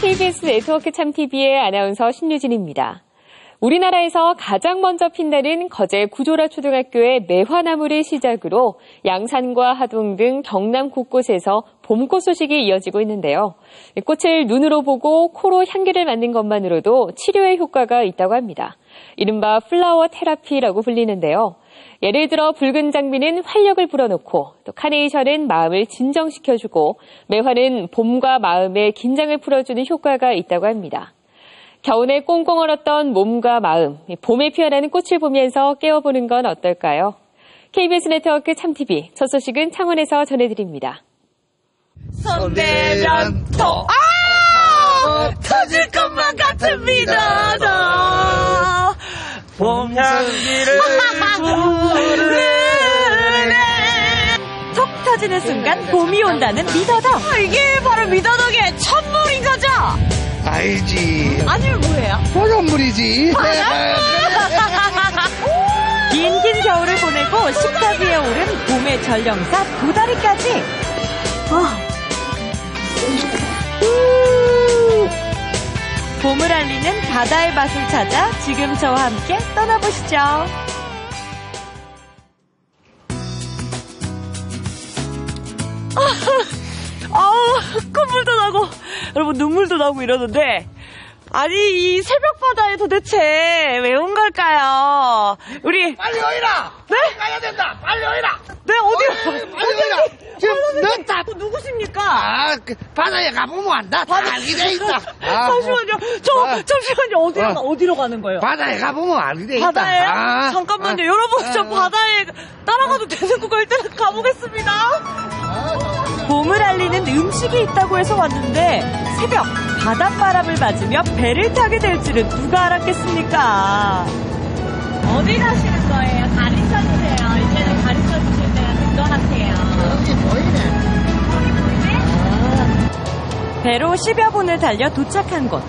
KBS 네트워크 참TV의 아나운서 신유진입니다. 우리나라에서 가장 먼저 핀다는 거제 구조라 초등학교의 매화나무를 시작으로 양산과 하동 등 경남 곳곳에서 봄꽃 소식이 이어지고 있는데요. 꽃을 눈으로 보고 코로 향기를 맡는 것만으로도 치료의 효과가 있다고 합니다. 이른바 플라워 테라피라고 불리는데요. 예를 들어 붉은 장미는 활력을 불어넣고 또 카네이션은 마음을 진정시켜주고 매화는 봄과 마음의 긴장을 풀어주는 효과가 있다고 합니다. 겨울에 꽁꽁 얼었던 몸과 마음, 봄에 피어나는 꽃을 보면서 깨워보는 건 어떨까요? KBS 네트워크 참TV 첫 소식은 창원에서 전해드립니다. 손대면 터, 아! 터질 것만 같은 미더도 봄 향기를 부르네 톡 터지는 순간 봄이 온다는 미더덕. 이게 바로 미더덕의 첫물인 거죠? 알지. 아니면 뭐예요? 소금물이지. 긴긴 겨울을 보내고 식탁 위에 오른 봄의 전령사 도다리까지. 아. 봄을 알리는 바다의 맛을 찾아 지금 저와 함께 떠나보시죠. 아우 콧물도 나고 여러분 눈물도 나고 이러는데 아니 이 새벽 바다에 도대체 왜 온 걸까요? 우리 빨리 오이라. 네? 가야 된다. 빨리 오이라. 네 어디로 빨리 오이라. 지금 늦다. 아, 그 바다에 가보면 안다. 다 알게 돼 있다. 아, 잠시만요. 저 아. 잠시만요. 어디로 어. 가- 어디로 가는 거예요? 바다에 가보면 알게 돼 있다. 바다에 아, 잠깐만요. 아, 여러분 저 아, 바다에 따라가도 되는 거가 일단 가보겠습니다. 봄을 알리는 음식이 있다고 해서 왔는데 새벽 바닷바람을 맞으며 배를 타게 될 줄은 누가 알았겠습니까? 어디 가시는 거예요? 배로 10여 분을 달려 도착한 곳.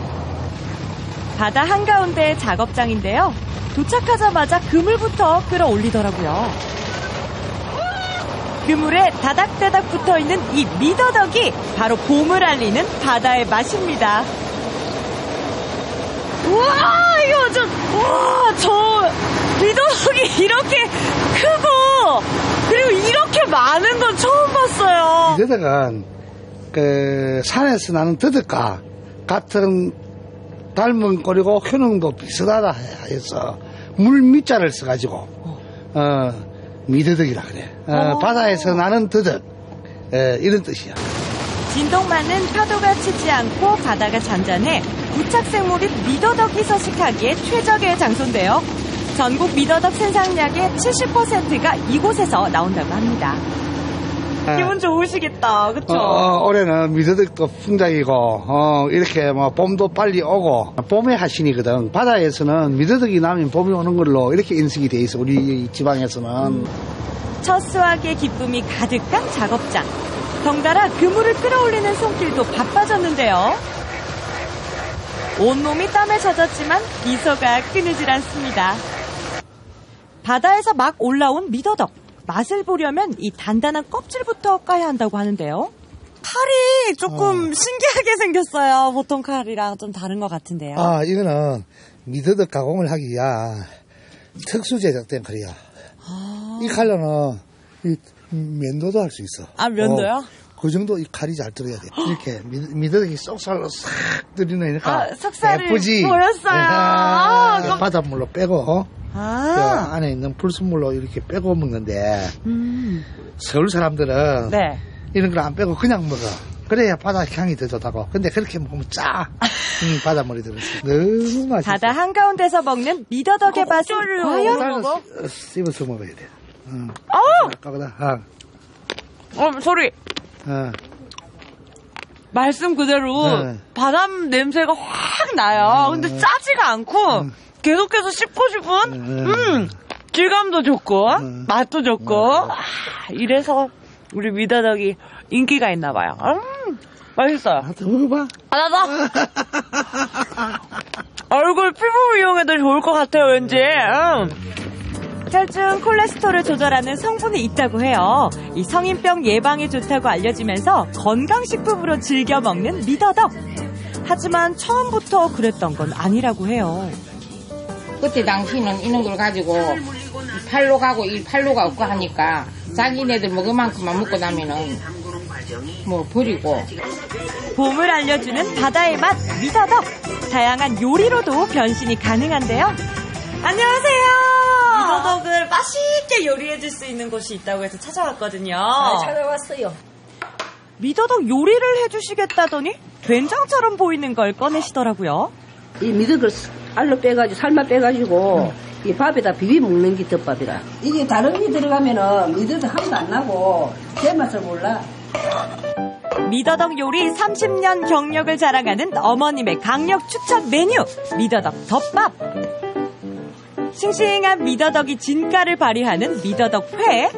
바다 한가운데의 작업장인데요. 도착하자마자 그물부터 끌어올리더라고요. 그물에 다닥다닥 붙어 있는 이 미더덕이 바로 봄을 알리는 바다의 맛입니다. 우와 이거 저 우와 저 미더덕이 이렇게 크고 그리고 이렇게 많은 건 처음 봤어요. 이러다간 그 산에서 나는 드득과 같은 닮은 꼴이고 효능도 비슷하다 해서 물 밑자를 써가지고 어 미드득이라 그래. 어, 바다에서 나는 드득 에, 이런 뜻이야. 진동 많은 파도가 치지 않고 바다가 잔잔해 부착생물인 미더덕이 서식하기에 최적의 장소인데요. 전국 미더덕 생산량의 70%가 이곳에서 나온다고 합니다. 기분 좋으시겠다, 그쵸? 어, 어, 올해는 미더덕도 풍작이고 어, 이렇게 뭐 봄도 빨리 오고 봄의 하신이거든. 바다에서는 미더덕이 나면 봄이 오는 걸로 이렇게 인식이 돼 있어. 우리 지방에서는. 첫 수확의 기쁨이 가득한 작업장. 덩달아 그물을 끌어올리는 손길도 바빠졌는데요. 온몸이 땀에 젖었지만 미소가 끊이질 않습니다. 바다에서 막 올라온 미더덕. 맛을 보려면 이 단단한 껍질부터 까야 한다고 하는데요. 칼이 조금 신기하게 생겼어요. 보통 칼이랑 좀 다른 것 같은데요. 아, 이거는 미더덕 가공을 하기 위한 특수 제작된 칼이야. 이 칼로는 이 면도도 할 수 있어. 아, 면도요? 어, 그 정도 이 칼이 잘 들어야 돼. 이렇게 미, 미더덕이 쏙살로 싹 들이니까 아, 쏙살이 예쁘지. 보였어요. 아, 아, 그럼- 바닷물로 빼고 아, 그 안에 있는 불순물로 이렇게 빼고 먹는데 음. 서울 사람들은 네. 이런 걸 안 빼고 그냥 먹어. 그래야 바다 향이 더 좋다고. 근데 그렇게 먹으면 짜. 음, 바닷물이 들었어. 너무 맛있어. 바다 한가운데서 먹는 미더덕의 맛은 과연 씹- 씹어서 먹어야 돼. 응. 아! 아까보다. 아, 어, 소리. 어. 말씀 그대로 네. 바람 냄새가 확 나요. 근데 짜지가 않고 계속해서 씹고 싶은 네. 음, 질감도 좋고 네. 맛도 좋고 아, 이래서 우리 미더덕이 인기가 있나 봐요. 음, 맛있어요. 아, 더 먹어봐. 아, 나도 얼굴 피부 미용에도 좋을 것 같아요, 왠지. 음. 혈중 콜레스테롤을 조절하는 성분이 있다고 해요. 이 성인병 예방에 좋다고 알려지면서 건강식품으로 즐겨 먹는 미더덕. 하지만 처음부터 그랬던 건 아니라고 해요. 그때 당시는 이런 걸 가지고 팔로 가고 이 팔로가 없고 하니까 자기네들 먹을 만큼만 먹고 나면은 뭐 버리고 봄을 알려주는 바다의 맛 미더덕. 다양한 요리로도 변신이 가능한데요. 안녕하세요. 미더덕을 맛있게 요리해줄 수 있는 곳이 있다고 해서 찾아왔거든요. 찾아왔어요. 미더덕 요리를 해주시겠다더니 된장처럼 보이는 걸 꺼내시더라고요. 이 미덕을 알로 빼가지고 삶아 빼가지고 이 밥에다 비비 먹는 게 덮밥이라. 이게 다른 게 들어가면은 미덕도 향도 안 나고 제 맛을 몰라. 미더덕 요리 30년 경력을 자랑하는 어머님의 강력 추천 메뉴 미더덕 덮밥. 싱싱한 미더덕이 진가를 발휘하는 미더덕 회.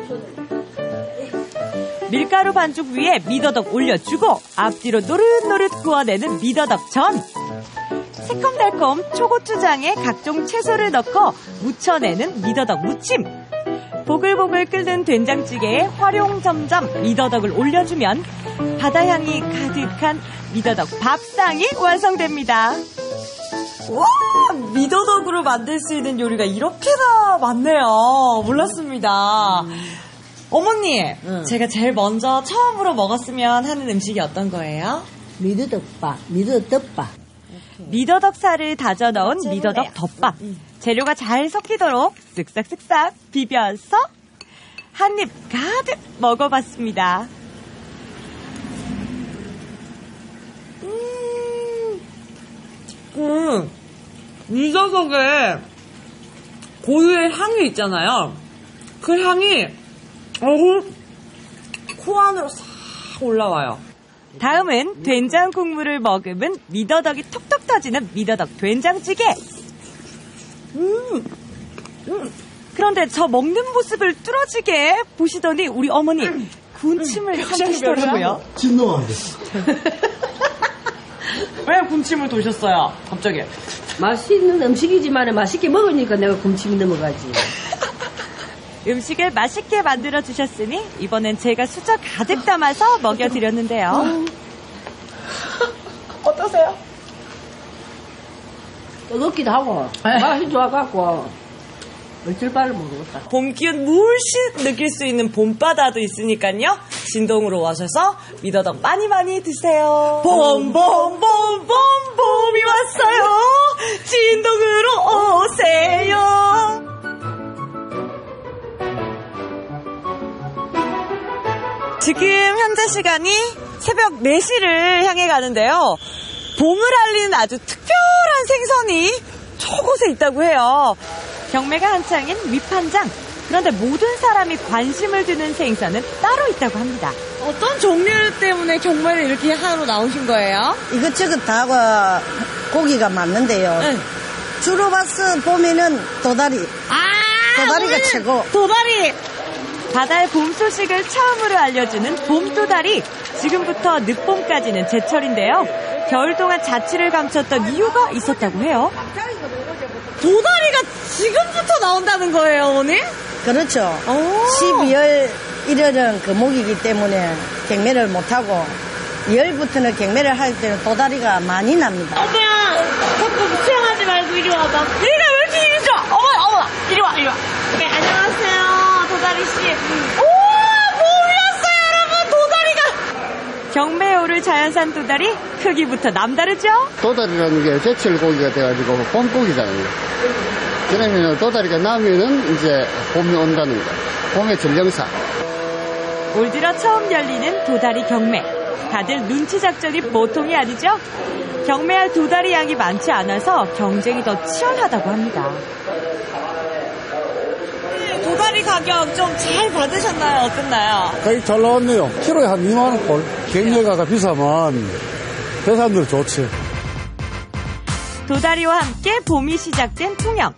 밀가루 반죽 위에 미더덕 올려주고 앞뒤로 노릇노릇 구워내는 미더덕 전. 새콤달콤 초고추장에 각종 채소를 넣고 무쳐내는 미더덕 무침. 보글보글 끓는 된장찌개에 활용점점 미더덕을 올려주면 바다향이 가득한 미더덕 밥상이 완성됩니다. 와, 미더덕으로 만들 수 있는 요리가 이렇게나 많네요. 몰랐습니다. 어머니, 제가 제일 먼저 처음으로 먹었으면 하는 음식이 어떤 거예요? 미더덕밥, 미더덕밥. 미더덕 살을 다져 넣은 미더덕 덮밥. 재료가 잘 섞이도록 쓱싹쓱싹 비벼서 한 입 가득 먹어봤습니다. 음, 미더덕에 고유의 향이 있잖아요. 그 향이 어우, 코 안으로 싹 올라와요. 다음은 된장 국물을 머금은 미더덕이 톡톡 터지는 미더덕 된장찌개. 음, 음. 그런데 저 먹는 모습을 뚫어지게 보시더니 우리 어머니 군침을 삼키시더라고요. 진동하게. 왜 군침을 도셨어요? 갑자기. 맛있는 음식이지만 맛있게 먹으니까 내가 굶침이 넘어가지. 음식을 맛있게 만들어 주셨으니 이번엔 제가 수저 가득 담아서 먹여드렸는데요. 어떠세요? 뜨겁기도 하고 맛이 좋아갖고 얼질 바를 모르겠다. 봄 기운 물씬 느낄 수 있는 봄바다도 있으니까요. 진동으로 오셔서 미더덕 많이 많이 드세요. 봄, 봄, 봄, 봄, 봄이 왔어요. 진동으로 오세요. 지금 현재 시간이 새벽 4시를 향해 가는데요. 봄을 알리는 아주 특별한 생선이 저곳에 있다고 해요. 경매가 한창인 위판장. 그런데 모든 사람이 관심을 두는 생선은 따로 있다고 합니다. 어떤 종류 때문에 경매를 이렇게 하러 나오신 거예요? 이것저것 다 고기가 많는데요. 네. 주로 봐서 보면은 도다리. 도다리가 최고. 도다리! 바다의 봄 소식을 처음으로 알려주는 봄 도다리. 지금부터 늦봄까지는 제철인데요. 겨울 동안 자취를 감췄던 이유가 있었다고 해요. 도다리가 지금부터 나온다는 거예요, 어머니? 그렇죠. 오. 12월 1월은 금목이기 때문에 경매를 못하고 2월부터는 경매를 할 때는 도다리가 많이 납니다. 엄마야, 자꾸 수영하지 말고 이리 와봐. 얘가 왜 이렇게 이리 좋아? 어머, 어머, 이리 와, 이리 와. 네, 안녕하세요, 도다리씨. 우와, 봄이 왔어요, 여러분, 도다리가! 경매에 오를 자연산 도다리, 크기부터 남다르죠? 도다리라는 게 제철 고기가 돼가지고 봄고기잖아요. 그러면 도다리가 나면은 이제 봄이 온다는 거. 봄의 전령사. 올 들어 처음 열리는 도다리 경매. 다들 눈치 작전이 보통이 아니죠? 경매할 도다리 양이 많지 않아서 경쟁이 더 치열하다고 합니다. 도다리 가격 좀 잘 받으셨나요? 어땠나요? 가격 잘 나왔네요. 키로에 한 2만 원 꼴. 경매가가 비싸면 대산들 좋지. 도다리와 함께 봄이 시작된 통영.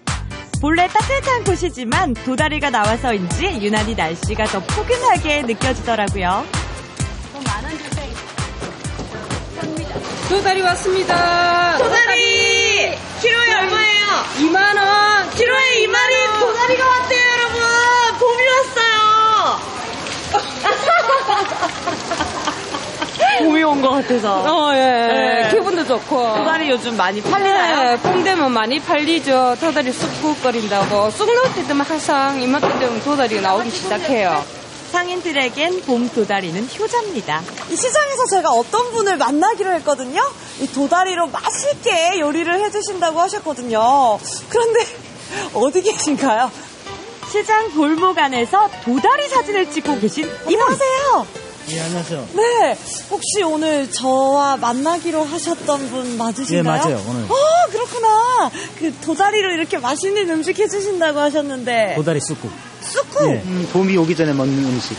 본래 따뜻한 곳이지만 도다리가 나와서인지 유난히 날씨가 더 포근하게 느껴지더라고요. 도다리 왔습니다. 도다리! 키로에 얼마예요? 2만원. 키로에 2마리 도다리가 왔대요, 여러분! 봄이 왔어요! 봄이 온 것 같아서. 어, 예. 좋고. 도다리 요즘 많이 팔리나요? 네, 봄 되면 많이 팔리죠. 도다리 쑥국거린다고. 쑥 넣을 때 되면 항상 이맘때 되면 도다리가 나오기 시작해요. 상인들에겐 봄 도다리는 효자입니다. 이 시장에서 제가 어떤 분을 만나기로 했거든요. 이 도다리로 맛있게 요리를 해주신다고 하셨거든요. 그런데 어디 계신가요? 시장 골목 안에서 도다리 사진을 찍고 계신 안녕하세요. 예, 안녕하세요. 네, 혹시 오늘 저와 만나기로 하셨던 분 맞으신가요? 예, 맞아요, 오늘. 아, 그렇구나. 그 도다리로 이렇게 맛있는 음식 해주신다고 하셨는데. 도다리 쑥국. 쑥국? 예, 음, 봄이 오기 전에 먹는 음식.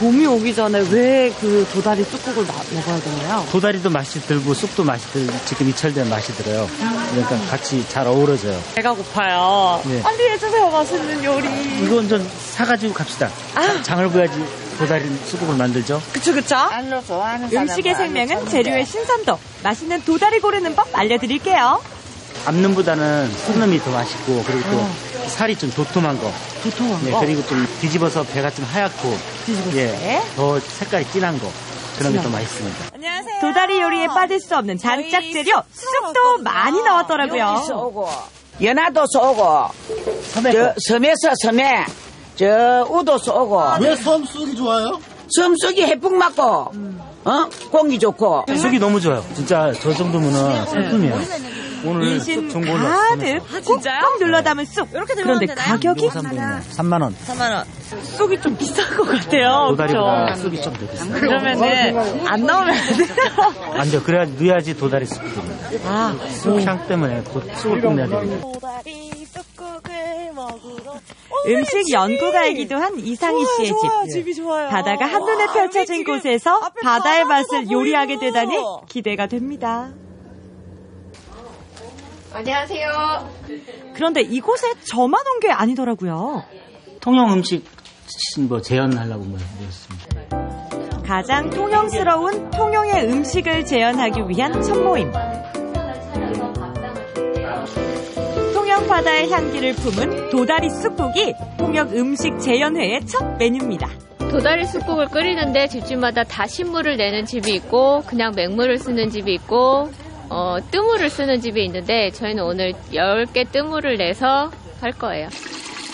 봄이 오기 전에 왜 그 도다리 쑥국을 마- 먹어야 되나요? 도다리도 맛이 들고 쑥도 맛이 들, 지금 이철된 맛이 들어요. 그러니까 같이 잘 어우러져요. 배가 고파요. 예. 빨리 해주세요, 맛있는 요리. 이건 좀 사가지고 갑시다. 자- 장을 봐야지 도다리 쑥국을 만들죠. 그쵸, 그쵸? 음식의 생명은 재료의 신선도. 맛있는 도다리 고르는 법 알려드릴게요. 앞놈보다는 쑥놈이 더 맛있고 그리고 또 살이 좀 도톰한 거. 도톰한 예, 거? 그리고 좀 뒤집어서 배가 좀 하얗고 뒤집었을 예, 때? 더 색깔이 진한 거. 그런 게더 진한 거. 맛있습니다. 도다리 요리에 빠질 수 없는 단짝 재료, 쑥도 많이 넣었더라고요. 연화도서 오고 저 섬에서 섬에 저 우도서 오고 왜 섬 쑥이 좋아요? 섬 쑥이 해풍 맞고. 어? 공기 좋고. 쑥이 너무 좋아요. 진짜 저 정도면은 상품이에요. 오늘 정보를 가득 꾹꾹 눌러 담은 쑥. 그런데 가격이 3만 원. 3만 원. 쑥이 좀 비싼 것 같아요. 도다리보다 그쵸? 쑥이 좀 더 비싸요. 그러면은 안 나오면 안 돼요. 안 돼요. 그래야 넣어야지 도다리 쑥이. 아, 쑥향 때문에 곧 쑥을 꼭 내야 됩니다. 음식 연구가이기도 한 이상희 씨의 집. 좋아요, 집이 좋아요. 바다가 한눈에 와, 펼쳐진 곳에서 바다의 맛을 요리하게. 되다니 기대가 됩니다. 안녕하세요. 그런데 이곳에 저만 온 게 아니더라고요. 통영 음식 뭐 재현하려고 뭐 모였습니다. 가장 통영스러운 통영의 음식을 재현하기 위한 첫 모임. 통영 바다의 향기를 품은 도다리 쑥국이 통영 음식 재현회의 첫 메뉴입니다. 도다리 쑥국을 끓이는데 집집마다 다 신물을 내는 집이 있고 그냥 맹물을 쓰는 집이 있고 어, 뜨물을 쓰는 집이 있는데 저희는 오늘 10개 뜨물을 내서 할 거예요.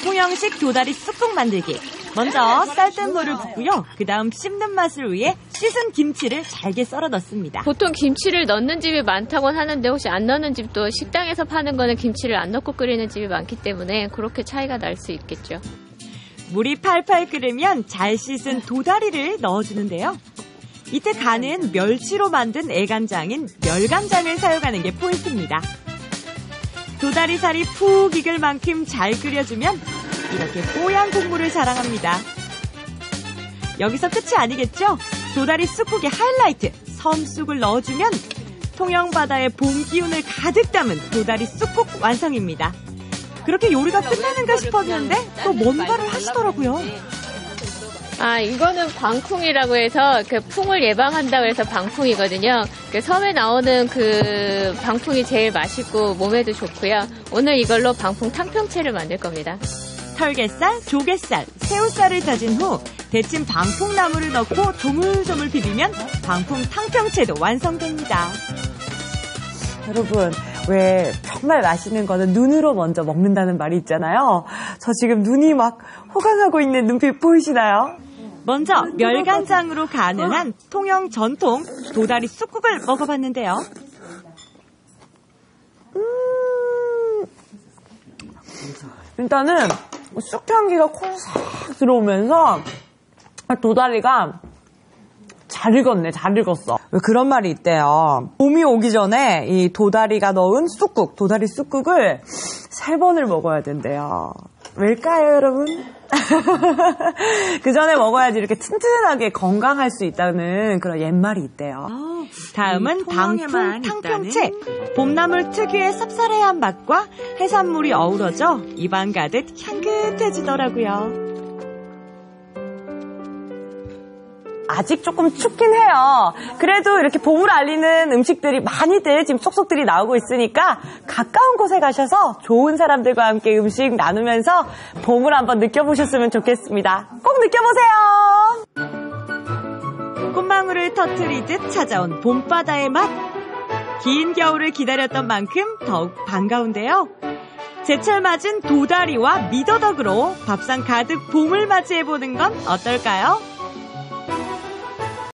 통영식 도다리 쑥국 만들기. 먼저 쌀뜨물을 붓고요. 그 다음 씹는 맛을 위해 씻은 김치를 잘게 썰어 넣습니다. 보통 김치를 넣는 집이 많다고 하는데 혹시 안 넣는 집도 식당에서 파는 거는 김치를 안 넣고 끓이는 집이 많기 때문에 그렇게 차이가 날 수 있겠죠. 물이 팔팔 끓으면 잘 씻은 도다리를 넣어주는데요. 이때 간은 멸치로 만든 애간장인 멸간장을 사용하는 게 포인트입니다. 도다리 살이 푹 익을 만큼 잘 끓여주면 이렇게 뽀얀 국물을 자랑합니다. 여기서 끝이 아니겠죠? 도다리 쑥국의 하이라이트 섬쑥을 넣어주면 통영 바다의 봄 기운을 가득 담은 도다리 쑥국 완성입니다. 그렇게 요리가 끝나는가 싶었는데 또 뭔가를 하시더라고요. 아, 이거는 방풍이라고 해서 그 풍을 예방한다고 해서 방풍이거든요. 그 섬에 나오는 그 방풍이 제일 맛있고 몸에도 좋고요. 오늘 이걸로 방풍 탕평채를 만들 겁니다. 털개살, 조개살, 새우살을 다진 후 데친 방풍나물을 넣고 조물조물 비비면 방풍 탕평채도 완성됩니다. 여러분, 왜 정말 맛있는 거는 눈으로 먼저 먹는다는 말이 있잖아요. 저 지금 눈이 막 호강하고 있는 눈빛 보이시나요? 먼저 멸간장으로 가능한 통영 전통 도다리 쑥국을 먹어봤는데요. 음, 일단은 쑥향기가 코에 싹 들어오면서 도다리가 잘 익었네, 잘 익었어. 왜 그런 말이 있대요. 봄이 오기 전에 이 도다리가 넣은 쑥국, 도다리 쑥국을 세 번을 먹어야 된대요. 왜일까요, 여러분? 그 전에 먹어야지 이렇게 튼튼하게 건강할 수 있다는 그런 옛말이 있대요. 다음은 방풍 탕평채. 봄나물 특유의 쌉싸래한 맛과 해산물이 어우러져 입안 가득 향긋해지더라고요. 아직 조금 춥긴 해요. 그래도 이렇게 봄을 알리는 음식들이 많이들 지금 쏙쏙들이 나오고 있으니까 가까운 곳에 가셔서 좋은 사람들과 함께 음식 나누면서 봄을 한번 느껴보셨으면 좋겠습니다. 꼭 느껴보세요! 꽃망울을 터트리듯 찾아온 봄바다의 맛. 긴 겨울을 기다렸던 만큼 더욱 반가운데요. 제철 맞은 도다리와 미더덕으로 밥상 가득 봄을 맞이해보는 건 어떨까요?